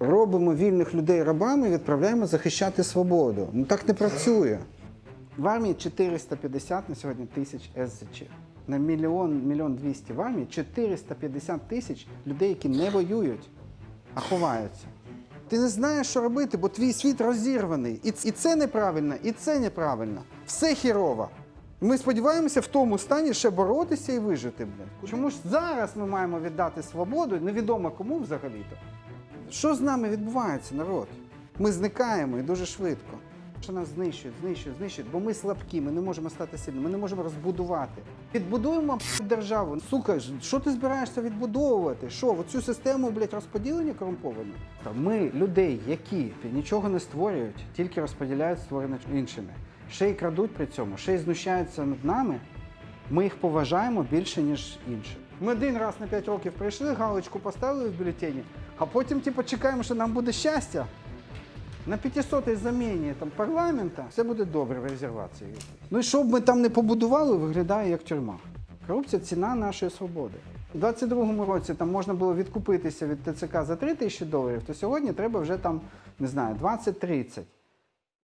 робимо вільних людей рабами і відправляємо захищати свободу. Ну так не працює. В армії 450 на сьогодні тисяч СЗЧ. На мільйон, мільйон двісті в армії 450 тисяч людей, які не воюють, а ховаються. Ти не знаєш, що робити, бо твій світ розірваний. І, і це неправильно, і це неправильно. Все хірово. Ми сподіваємося в тому стані ще боротися і вижити, блядь. Чому ж зараз ми маємо віддати свободу, невідомо кому взагалі-то? Що з нами відбувається, народ? Ми зникаємо і дуже швидко. Що нас знищують, знищують, знищують, бо ми слабкі, ми не можемо стати сильними, ми не можемо розбудувати. Відбудуємо державу. Сука, що ти збираєшся відбудовувати? Що, оцю систему, блядь, розподілення корумповані? Ми людей, які нічого не створюють, тільки розподіляють створене іншими. Ще й крадуть при цьому, ще й знущаються над нами. Ми їх поважаємо більше, ніж інші. Ми один раз на 5 років прийшли, галочку поставили в бюлетені, а потім, типу, чекаємо, що нам буде щастя. На 500-й заміні там, парламента все буде добре в резервації. Ну і що б ми там не побудували, виглядає як тюрма. Корупція ціна нашої свободи. У 22-му році там можна було відкупитися від ТЦК за 3 тисячі доларів, то сьогодні треба вже там, не знаю, 20-30.